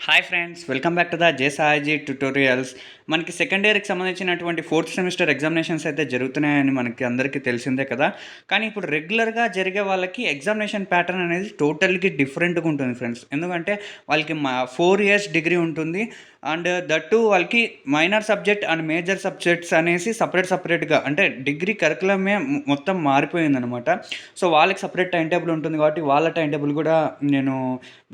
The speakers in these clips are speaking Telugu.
Hi friends welcome back to the జేసాయిజీ tutorials మనకి సెకండ్ ఇయర్కి సంబంధించినటువంటి ఫోర్త్ సెమిస్టర్ ఎగ్జామినేషన్స్ అయితే జరుగుతున్నాయని మనకి అందరికీ తెలిసిందే కదా. కానీ ఇప్పుడు రెగ్యులర్గా జరిగే వాళ్ళకి ఎగ్జామినేషన్ ప్యాటర్న్ అనేది టోటల్గా డిఫరెంట్గా ఉంటుంది ఫ్రెండ్స్ ఎందుకంటే వాళ్ళకి మా ఫోర్ ఇయర్స్ డిగ్రీ ఉంటుంది అండ్ దట్టు వాళ్ళకి minor subject and major subjects అనేసి సపరేట్ సపరేట్గా అంటే డిగ్రీ కరికులమే మొత్తం మారిపోయిందనమాట సో వాళ్ళకి సపరేట్ టైం టేబుల్ ఉంటుంది కాబట్టి వాళ్ళ టైం టేబుల్ కూడా నేను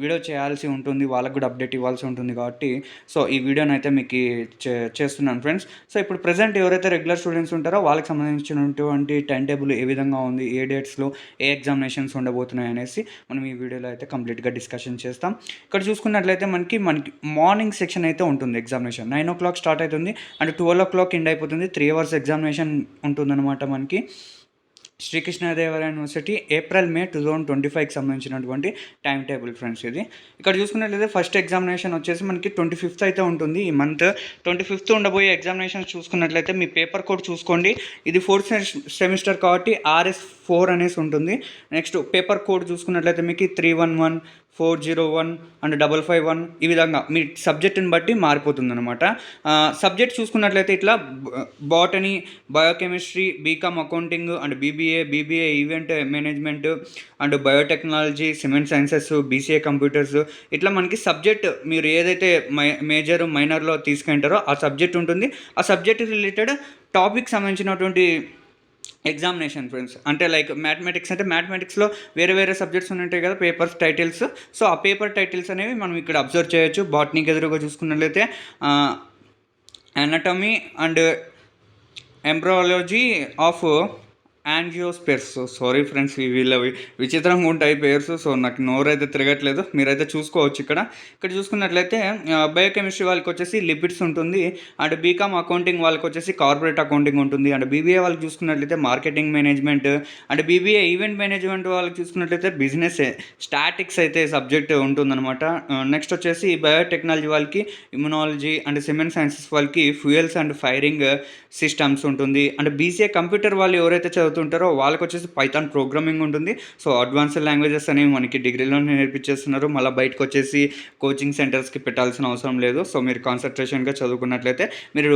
వీడియో చేయాల్సి ఉంటుంది. వాళ్ళకి కూడా అప్డేట్ ఇవ్వాల్సి ఉంటుంది కాబట్టి సో ఈ వీడియోని అయితే మీకు చే- చేస్తున్నాను ఫ్రెండ్స్. సో ఇప్పుడు ప్రజెంట్ ఎవరైతే రెగ్యులర్ స్టూడెంట్స్ ఉంటారో వాళ్ళకి సంబంధించినటువంటి టైం టేబుల్ ఏ విధంగా ఉంది ఏ డేట్స్లో ఏ ఎగ్జామినేషన్స్ ఉండబోతున్నాయి అనేసి మనం ఈ వీడియోలో అయితే కంప్లీట్గా డిస్కషన్ చేస్తాం. ఇక్కడ చూసుకున్నట్లయితే మనకి మనకి మార్నింగ్ సెక్షన్ అయితే ఉంటుంది examination. Nine o'clock start అవుతుంది and twelve o'clock end అయిపోతుంది. త్రీ అవర్స్ ఎగ్జామినేషన్ ఉంటుందన్నమాట మనకి. Sri Krishnadevaraya university April May two thousand twenty ఫైవ్కి సంబంధించినటువంటి టైం టేబుల్ ఫ్రెండ్స్ ఇది. ఇక్కడ చూసుకున్నట్లయితే ఫస్ట్ ఎగ్జామినేషన్ వచ్చేసి మనకి ట్వంటీ ఫిఫ్త్ అయితే ఉంటుంది ఈ మంత్. ట్వంటీ ఫిఫ్త్ ఉండబోయే ఎగ్జామినేషన్ చూసుకున్నట్లయితే మీ పేపర్ కోడ్ చూసుకోండి. ఇది ఫోర్త్ సెమిస్టర్ కాబట్టి ఆర్ఎస్ ఫోర్ అనేసి ఉంటుంది. నెక్స్ట్ పేపర్ కోడ్ చూసుకున్నట్లయితే మీకు three one one four zero one and double five one ఈ విధంగా మీ సబ్జెక్టుని బట్టి మారిపోతుంది అనమాట సబ్జెక్ట్ చూసుకున్నట్లయితే ఇట్లా botany biochemistry BCom accounting and BBA BBA event management and biotechnology cement sciences BCA computers ఇట్లా మనకి సబ్జెక్ట్ మీరు ఏదైతే మై మేజర్ మైనర్లో తీసుకుంటారో ఆ సబ్జెక్ట్ ఉంటుంది. ఆ సబ్జెక్ట్ రిలేటెడ్ టాపిక్ సంబంధించినటువంటి ఎగ్జామినేషన్ ఫ్రెండ్స్ అంటే లైక్ మ్యాథమెటిక్స్ అంటే మ్యాథమెటిక్స్లో వేరే వేరే సబ్జెక్ట్స్ ఉంటాయి కదా పేపర్స్ టైటిల్స్ సో ఆ పేపర్ టైటిల్స్ అనేవి మనం ఇక్కడ అబ్జర్వ్ చేయొచ్చు. బాటనీకి ఎదురుగా చూసుకున్నట్లయితే anatomy and embryology of angiosperms sorry friends వీళ్ళవి విచిత్రంగా ఉంటాయి పేర్స్ సో నాకు నోరు అయితే తిరగట్లేదు. మీరైతే చూసుకోవచ్చు ఇక్కడ. ఇక్కడ చూసుకున్నట్లయితే బయోకెమిస్ట్రీ వాళ్ళకి వచ్చేసి లిపిడ్స్ ఉంటుంది. అండ్ బీకామ్ అకౌంటింగ్ వాళ్ళకి వచ్చేసి కార్పొరేట్ అకౌంటింగ్ ఉంటుంది. అండ్ బీబీఏ వాళ్ళకి చూసుకున్నట్లయితే marketing management and BBA event management వాళ్ళకి చూసుకున్నట్లయితే బిజినెస్ స్టాటిక్స్ అయితే సబ్జెక్ట్ ఉంటుందన్నమాట. నెక్స్ట్ వచ్చేసి బయోటెక్నాలజీ వాళ్ళకి ఇమ్యునాలజీ అండ్ సిమెంట్ సైన్సెస్ వాళ్ళకి ఫ్యూయల్స్ అండ్ ఫైరింగ్ సిస్టమ్స్ ఉంటుంది. అండ్ బీసీఏ కంప్యూటర్ వాళ్ళు ఎవరైతే చదువుతుంటారో వాళ్ళకి వచ్చేసి పైథాన్ ప్రోగ్రామింగ్ ఉంటుంది. సో అడ్వాన్స్డ్ లాంగ్వేజెస్ అనేవి మనకి డిగ్రీలోనే నేర్పించేస్తున్నారు. మళ్ళీ బయటకు వచ్చేసి కోచింగ్ సెంటర్స్కి పెట్టాల్సిన అవసరం లేదు. సో మీరు కాన్సన్ట్రేషన్గా చదువుకున్నట్లయితే మీరు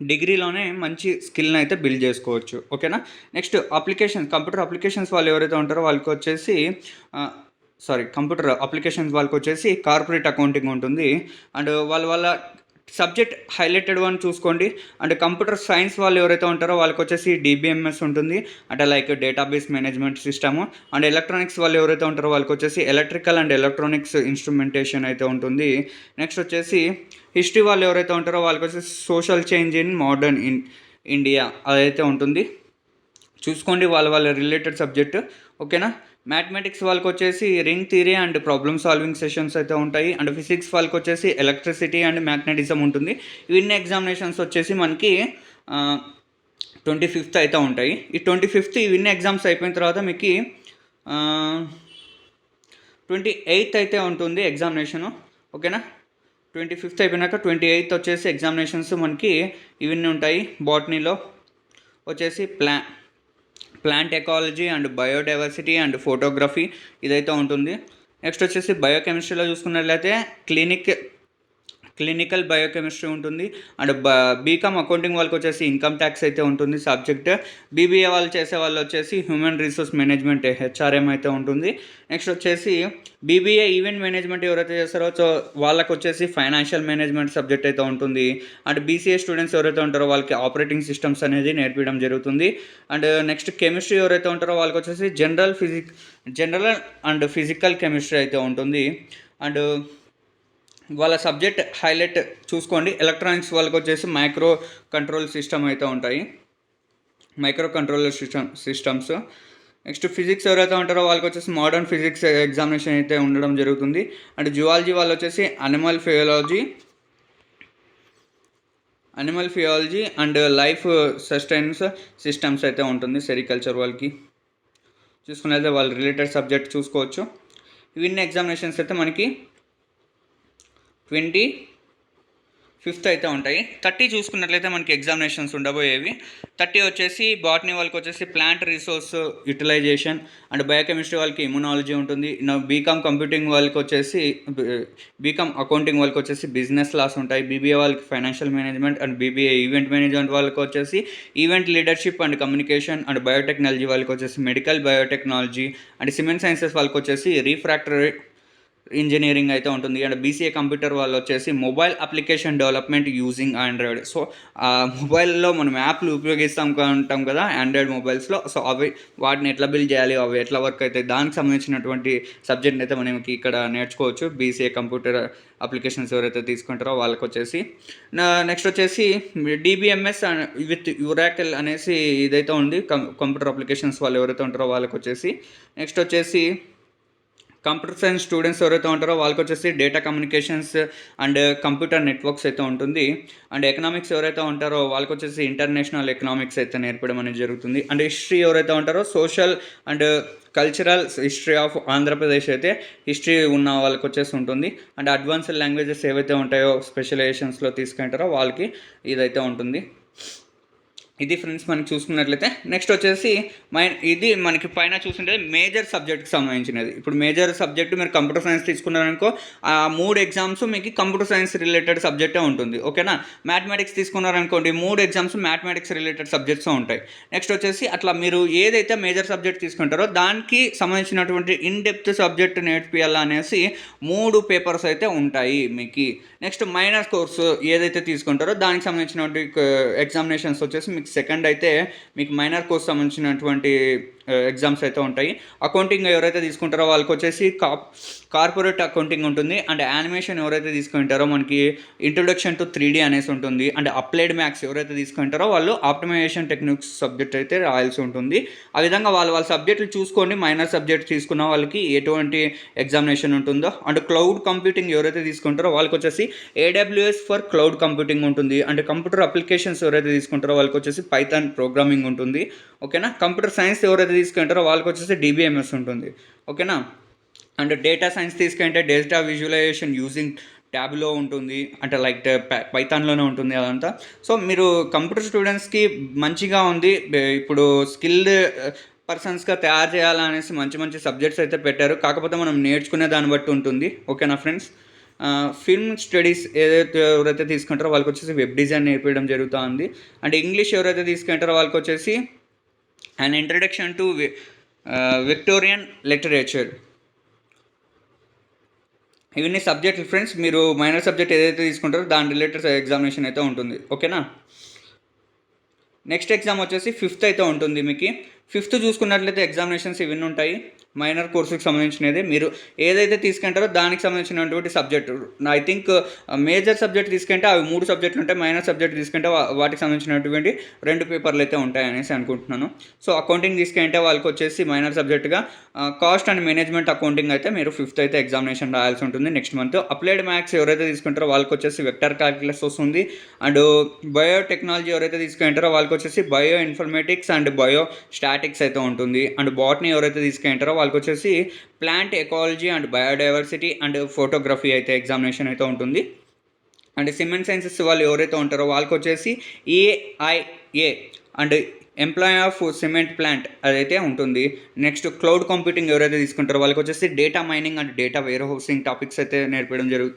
డిగ్రీలోనే మంచి స్కిల్ని అయితే బిల్డ్ చేసుకోవచ్చు. ఓకేనా? నెక్స్ట్ అప్లికేషన్ కంప్యూటర్ అప్లికేషన్స్ వాళ్ళు ఎవరైతే ఉంటారో వాళ్ళకి వచ్చేసి సారీ కంప్యూటర్ అప్లికేషన్స్ వాళ్ళకి వచ్చేసి కార్పొరేట్ అకౌంటింగ్ ఉంటుంది. అండ్ వాళ్ళ వాళ్ళ సబ్జెక్ట్ హైలైటెడ్ వన్ చూసుకోండి. అండ్ కంప్యూటర్ సైన్స్ వాళ్ళు ఎవరైతే ఉంటారో వాళ్ళకి వచ్చేసి డిబిఎంఎస్ ఉంటుంది. అంటే like database management system. And electronics వాళ్ళు ఎవరైతే ఉంటారో వాళ్ళకి వచ్చేసి ఎలక్ట్రికల్ అండ్ ఎలక్ట్రానిక్స్ ఇన్స్ట్రుమెంటేషన్ అయితే ఉంటుంది. నెక్స్ట్ వచ్చేసి హిస్టరీ వాళ్ళు ఎవరైతే ఉంటారో వాళ్ళకి వచ్చేసి social change in modern in India అదైతే ఉంటుంది. చూసుకోండి వాళ్ళ వాళ్ళ రిలేటెడ్ సబ్జెక్ట్. ఓకేనా? మ్యాథమెటిక్స్ వాళ్ళకి వచ్చేసి ring theory and problem solving sessions అయితే ఉంటాయి. అండ్ ఫిజిక్స్ వాళ్ళకి వచ్చేసి ఎలక్ట్రిసిటీ అండ్ మ్యాగ్నెటిజం ఉంటుంది. ఇవన్నీ ఎగ్జామినేషన్స్ వచ్చేసి మనకి ట్వంటీ ఫిఫ్త్ అయితే ఉంటాయి. ఈ ట్వంటీ ఫిఫ్త్ ఇవన్నీ ఎగ్జామ్స్ అయిపోయిన తర్వాత మీకు ట్వంటీ ఎయిత్ అయితే ఉంటుంది ఎగ్జామినేషను ఓకేనా ట్వంటీ ఫిఫ్త్ అయిపోయినాక ట్వంటీ ఎయిత్ వచ్చేసి ఎగ్జామినేషన్స్ మనకి ఇవన్నీ ఉంటాయి. బాటనీలో వచ్చేసి ప్లా plant ecology and biodiversity and photography ఇదైతే ఉంటుంది. నెక్స్ట్ వచ్చేసి బయోకెమిస్ట్రీలో చూసుకున్నట్లయితే క్లినిక్ క్లినికల్ బయోకెమిస్ట్రీ ఉంటుంది. అండ్ బ బీకామ్ అకౌంటింగ్ వాళ్ళకి వచ్చేసి ఇన్కమ్ ట్యాక్స్ అయితే ఉంటుంది సబ్జెక్ట్ బీబీఏ వాళ్ళు చేసే వాళ్ళు వచ్చేసి హ్యూమన్ రిసోర్స్ మేనేజ్మెంట్ హెచ్ఆర్ఎం అయితే ఉంటుంది. నెక్స్ట్ వచ్చేసి బీబీఏ ఈవెంట్ మేనేజ్మెంట్ ఎవరైతే చేస్తారో సో వాళ్ళకి వచ్చేసి ఫైనాన్షియల్ మేనేజ్మెంట్ సబ్జెక్ట్ అయితే ఉంటుంది. అండ్ బీసీఏ స్టూడెంట్స్ ఎవరైతే ఉంటారో వాళ్ళకి ఆపరేటింగ్ సిస్టమ్స్ అనేది నేర్పించడం జరుగుతుంది. అండ్ నెక్స్ట్ కెమిస్ట్రీ ఎవరైతే ఉంటారో వాళ్ళకి వచ్చేసి general physic general and physical chemistry అయితే ఉంటుంది. అండ్ వాళ్ళ సబ్జెక్ట్ హైలైట్ చూసుకోండి. ఎలక్ట్రానిక్స్ వాళ్ళకి వచ్చేసి మైక్రో కంట్రోల్ సిస్టమ్ అయితే ఉంటాయి. Micro controller system systems. Next physics ఎవరైతే ఉంటారో వాళ్ళకి వచ్చేసి మోడర్న్ ఫిజిక్స్ ఎగ్జామినేషన్ అయితే ఉండడం జరుగుతుంది. అండ్ జువాలజీ వాళ్ళు వచ్చేసి animal physiology animal physiology and life sustains systems అయితే ఉంటుంది సెరికల్చర్ వాళ్ళకి. చూసుకున్నైతే వాళ్ళ రిలేటెడ్ సబ్జెక్ట్ చూసుకోవచ్చు. ఇవన్నీ ఎగ్జామినేషన్స్ అయితే మనకి ట్వంటీ ఫిఫ్త్ అయితే ఉంటాయి. థర్టీ చూసుకున్నట్లయితే మనకి ఎగ్జామినేషన్స్ ఉండబోయేవి. థర్టీ వచ్చేసి బాటనీ వాళ్ళకి వచ్చేసి plant resource utilization and biochemistry వాళ్ళకి ఇమ్యునాలజీ ఉంటుంది. బీకామ్ కంప్యూటింగ్ వాళ్ళకి వచ్చేసి బీకామ్ అకౌంటింగ్ వాళ్ళకి వచ్చేసి బిజినెస్ లాస్ ఉంటాయి. బీబీఏ వాళ్ళకి financial management and BBA event management వాళ్ళకి వచ్చేసి event leadership and communication and biotechnology వాళ్ళకి వచ్చేసి medical biotechnology and cement sciences వాళ్ళకి వచ్చేసి రీఫ్రాక్టరీ ఇంజనీరింగ్ అయితే ఉంటుంది. అండ్ బీసీఏ కంప్యూటర్ వాళ్ళు వచ్చేసి mobile application development using Android. So ఆ మొబైల్లో మనం యాప్లు ఉపయోగిస్తాం ఉంటాం కదా ఆండ్రాయిడ్ మొబైల్స్లో. సో అవి వాటిని ఎట్లా బిల్డ్ చేయాలి అవి ఎట్లా వర్క్ అయితే దానికి సంబంధించినటువంటి సబ్జెక్ట్ అయితే మనకి ఇక్కడ నేర్చుకోవచ్చు. బీసీఏ కంప్యూటర్ అప్లికేషన్స్ ఎవరైతే తీసుకుంటారో వాళ్ళకి వచ్చేసి. నెక్స్ట్ వచ్చేసి డిబిఎంఎస్ విత్ యురాకెల్ అనేసి ఇదైతే ఉంది. కంప్యూటర్ అప్లికేషన్స్ వాళ్ళు ఎవరైతే ఉంటారో వాళ్ళకి వచ్చేసి. నెక్స్ట్ వచ్చేసి కంప్యూటర్ సైన్స్ స్టూడెంట్స్ ఎవరైతే ఉంటారో వాళ్ళకి వచ్చేసి data communications and computer networks అయితే ఉంటుంది. అండ్ ఎకనామిక్స్ ఎవరైతే ఉంటారో వాళ్ళకి వచ్చేసి ఇంటర్నేషనల్ ఎకనామిక్స్ అయితే నేర్పడం అనేది జరుగుతుంది. అండ్ హిస్టరీ ఎవరైతే ఉంటారో social and cultural history of Andhra Pradesh అయితే హిస్టరీ ఉన్న వాళ్ళకి వచ్చేసి ఉంటుంది. అండ్ అడ్వాన్స్డ్ లాంగ్వేజెస్ ఏవైతే ఉంటాయో స్పెషలైజేషన్స్లో తీసుకుంటారో వాళ్ళకి ఇదైతే ఉంటుంది. ఇది ఫ్రెండ్స్ మనకి చూసుకున్నట్లయితే నెక్స్ట్ వచ్చేసి మై ఇది మనకి పైన చూసుంటే మేజర్ సబ్జెక్ట్కి సంబంధించినది. ఇప్పుడు మేజర్ సబ్జెక్ట్ మీరు కంప్యూటర్ సైన్స్ తీసుకున్నారనుకో ఆ మూడు ఎగ్జామ్స్ మీకు కంప్యూటర్ సైన్స్ రిలేటెడ్ సబ్జెక్టే ఉంటుంది. ఓకేనా మ్యాథమెటిక్స్ తీసుకున్నారనుకోండి మూడు ఎగ్జామ్స్ మ్యాథమెటిక్స్ రిలేటెడ్ సబ్జెక్ట్స్ ఉంటాయి. నెక్స్ట్ వచ్చేసి అట్లా మీరు ఏదైతే మేజర్ సబ్జెక్ట్ తీసుకుంటారో దానికి సంబంధించినటువంటి ఇన్ డెప్త్ సబ్జెక్ట్ నేర్పియాలా అనేసి మూడు పేపర్స్ అయితే ఉంటాయి మీకు. నెక్స్ట్ మైనర్ కోర్సు ఏదైతే తీసుకుంటారో దానికి సంబంధించినటువంటి uh, ఎగ్జామినేషన్స్ వచ్చేసి మీకు సెకండ్ అయితే మీకు మైనర్ కోర్స్ సంబంధించినటువంటి ఎగ్జామ్స్ అయితే ఉంటాయి. అకౌంటింగ్ ఎవరైతే తీసుకుంటారో వాళ్ళకి వచ్చేసి కా కార్పొరేట్ అకౌంటింగ్ ఉంటుంది. అండ్ యానిమేషన్ ఎవరైతే తీసుకుంటారో మనకి ఇంట్రొడక్షన్ టు త్రీ డీ అనేసి ఉంటుంది. అండ్ అప్లైడ్ మ్యాథ్స్ ఎవరైతే తీసుకుంటారో వాళ్ళు ఆప్టిమైజేషన్ టెక్నిక్స్ సబ్జెక్ట్ అయితే రాయాల్సి ఉంటుంది. ఆ విధంగా వాళ్ళు వాళ్ళ సబ్జెక్టులు చూసుకోండి. మైనర్ సబ్జెక్ట్ తీసుకున్న వాళ్ళకి ఎటువంటి ఎగ్జామినేషన్ ఉంటుందో. అండ్ క్లౌడ్ కంప్యూటింగ్ ఎవరైతే తీసుకుంటారో వాళ్ళకి వచ్చేసి ఏడబ్ల్యూఎస్ ఫర్ క్లౌడ్ కంప్యూటింగ్ ఉంటుంది. అండ్ కంప్యూటర్ అప్లికేషన్స్ ఎవరైతే తీసుకుంటారో వాళ్ళకి వచ్చేసి పైథాన్ ప్రోగ్రామింగ్ ఉంటుంది. ఓకేనా కంప్యూటర్ సైన్స్ ఎవరైతే తీసుకుంటారో వాళ్ళకి వచ్చేసి డిబిఎంఎస్ ఉంటుంది. ఓకేనా? అండ్ డేటా సైన్స్ తీసుకుంటే డేటా విజువలైజేషన్ యూజింగ్ ట్యాబ్లో ఉంటుంది. అంటే లైక్ పైథాన్లోనే ఉంటుంది అదంతా. సో మీరు కంప్యూటర్ స్టూడెంట్స్కి మంచిగా ఉంది. ఇప్పుడు స్కిల్డ్ పర్సన్స్గా uh, తయారు చేయాలనేసి మంచి మంచి సబ్జెక్ట్స్ అయితే పెట్టారు. కాకపోతే మనం నేర్చుకునే దాన్ని బట్టి ఉంటుంది. ఓకేనా ఫ్రెండ్స్ ఫిల్మ్ స్టడీస్ ఏదైతే ఎవరైతే తీసుకుంటారో వాళ్ళకి వచ్చేసి వెబ్ డిజైన్ నేర్పించడం జరుగుతుంది అండ్ ఇంగ్లీష్ ఎవరైతే తీసుకుంటారో వాళ్ళకి వచ్చేసి and introduction to Victorian literature ఇవన్నీ సబ్జెక్ట్ ఫ్రెండ్స్ మీరు మైనర్ సబ్జెక్ట్ ఏదైతే తీసుకుంటారో దాని రిలేటెడ్ ఎగ్జామినేషన్ అయితే ఉంటుంది. ఓకేనా నెక్స్ట్ ఎగ్జామ్ వచ్చేసి ఫిఫ్త్ అయితే ఉంటుంది మీకు. ఫిఫ్త్ చూసుకున్నట్లయితే ఎగ్జామినేషన్స్ ఇవన్నీ ఉంటాయి. మైనర్ కోర్సుకి సంబంధించినది. మీరు ఏదైతే తీసుకుంటారో దానికి సంబంధించినటువంటి subject I think major subject తీసుకుంటే అవి మూడు సబ్జెక్టులు ఉంటాయి. మైనర్ సబ్జెక్ట్ తీసుకుంటే వాటికి సంబంధించినటువంటి రెండు పేపర్లు అయితే ఉంటాయనేసి అనుకుంటున్నాను. సో అకౌంటింగ్ తీసుకుంటే వాళ్ళకి వచ్చేసి మైనర్ సబ్జెక్ట్గా కాస్ట్ అండ్ మేనేజ్మెంట్ అకౌంటింగ్ అయితే మీరు ఫిఫ్త్ అయితే ఎగ్జామినేషన్ రాయాల్సి ఉంటుంది నెక్స్ట్ మంత్ అప్లైడ్ మ్యాథ్స్ ఎవరైతే తీసుకుంటారో వాళ్ళకి వచ్చేసి వెక్టర్ క్యాల్కులస్ వస్తుంది. అండ్ బయోటెక్నాలజీ uh, ఎవరైతే తీసుకుంటారో వాళ్ళకి వచ్చేసి bio informatics and bio statics అయితే ఉంటుంది. అండ్ బాట్ని ఎవరైతే తీసుకుంటారో వాళ్ళకి వచ్చేసి plant ecology and biodiversity and photography అయితే ఎగ్జామినేషన్ అయితే ఉంటుంది. అండ్ సిమెంట్ సైన్సెస్ వాళ్ళు ఎవరైతే ఉంటారో వాళ్ళకి వచ్చేసి AIA and employ of cement plant అదైతే ఉంటుంది. నెక్స్ట్ క్లౌడ్ కంప్యూటింగ్ ఎవరైతే తీసుకుంటారో వాళ్ళకి వచ్చేసి data mining and data warehousing topics అయితే నేర్పడం జరుగు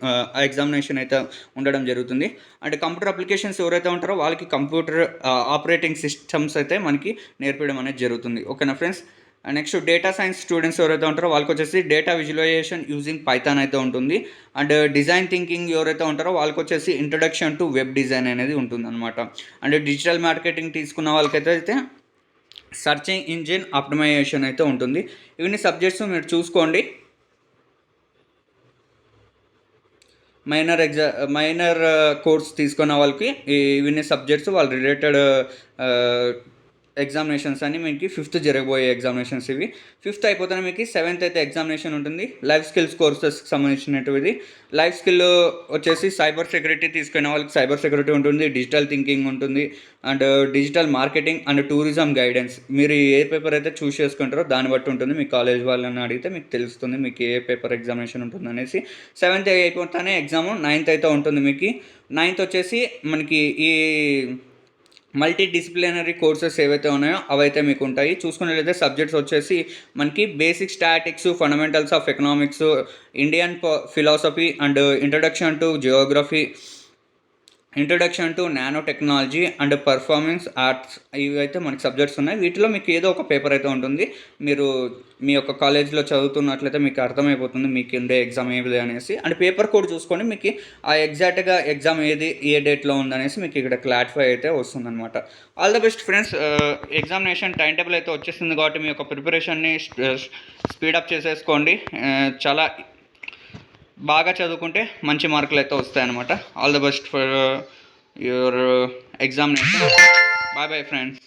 ఎగ్జామినేషన్ అయితే ఉండడం జరుగుతుంది. అండ్ కంప్యూటర్ అప్లికేషన్స్ ఎవరైతే ఉంటారో వాళ్ళకి కంప్యూటర్ ఆపరేటింగ్ సిస్టమ్స్ అయితే మనకి నేర్పడం అనేది జరుగుతుంది. ఓకేనా friends next data science students ఎవరైతే ఉంటారో వాళ్ళకి వచ్చేసి డేటా విజువలైజేషన్ యూజింగ్ పైథాన్ అయితే ఉంటుంది. అండ్ డిజైన్ థింకింగ్ ఎవరైతే ఉంటారో వాళ్ళకి వచ్చేసి ఇంట్రడక్షన్ టు వెబ్ డిజైన్ అనేది ఉంటుంది అనమాట అండ్ డిజిటల్ మార్కెటింగ్ తీసుకున్న వాళ్ళకైతే అయితే సర్చింగ్ ఇంజిన్ ఆప్టిమైజేషన్ అయితే ఉంటుంది. ఇవన్నీ సబ్జెక్ట్స్ మీరు చూసుకోండి. మైనర్ ఎగ్జా మైనర్ కోర్స్ తీసుకున్న వాళ్ళకి ఇవన్నీ సబ్జెక్ట్స్ వాళ్ళ రిలేటెడ్ ఎగ్జామినేషన్స్ అని మీకు ఫిఫ్త్ జరగబోయే ఎగ్జామినేషన్స్ ఇవి. ఫిఫ్త్ అయిపోతేనే మీకు సెవెంత్ అయితే ఎగ్జామినేషన్ ఉంటుంది. లైఫ్ స్కిల్స్ కోర్సెస్కి సంబంధించినటువంటిది. లైఫ్ స్కిల్ వచ్చేసి సైబర్ సెక్యూరిటీ తీసుకునే వాళ్ళకి సైబర్ సెక్యూరిటీ ఉంటుంది డిజిటల్ థింకింగ్ ఉంటుంది and digital marketing and tourism guidance మీరు ఏ పేపర్ అయితే చూస్ చేసుకుంటారో దాన్ని బట్టి ఉంటుంది. మీ కాలేజ్ వాళ్ళని అడిగితే మీకు తెలుస్తుంది మీకు ఏ పేపర్ ఎగ్జామినేషన్ ఉంటుంది అనేసి. సెవెంత్ అయిపోతానే ఎగ్జామ్ నైన్త్ అయితే ఉంటుంది మీకు. నైన్త్ వచ్చేసి మనకి ఈ మల్టీ డిసిప్లినరీ కోర్సెస్ ఏవైతే ఉన్నాయో అవైతే మీకు ఉంటాయి చూసుకున్నట్లయితే సబ్జెక్ట్స్ వచ్చేసి మనకి basic statics fundamentals of economics Indian philosophy and introduction to geography introduction to nano technology and performance arts ఇవి అయితే మనకి సబ్జెక్ట్స్ ఉన్నాయి. వీటిలో మీకు ఏదో ఒక పేపర్ అయితే ఉంటుంది. మీరు మీ యొక్క కాలేజ్లో చదువుతున్నట్లయితే మీకు అర్థమైపోతుంది మీకు ఉండే ఎగ్జామ్ ఏది అనేసి. అండ్ పేపర్ కోడ్ చూసుకొని మీకు ఆ ఎగ్జాక్ట్గా ఎగ్జామ్ ఏది ఏ డేట్లో ఉందనేసి మీకు ఇక్కడ క్లారిఫై అయితే వస్తుందన్నమాట. All the best friends examination time table అయితే వచ్చేసింది కాబట్టి మీ యొక్క ప్రిపరేషన్ని స్పీడప్ uh, చేసేసుకోండి. Uh, చాలా బాగా చదువుకుంటే మంచి మార్కులు అయితే వస్తాయన్నమాట. All the best for your examination bye bye friends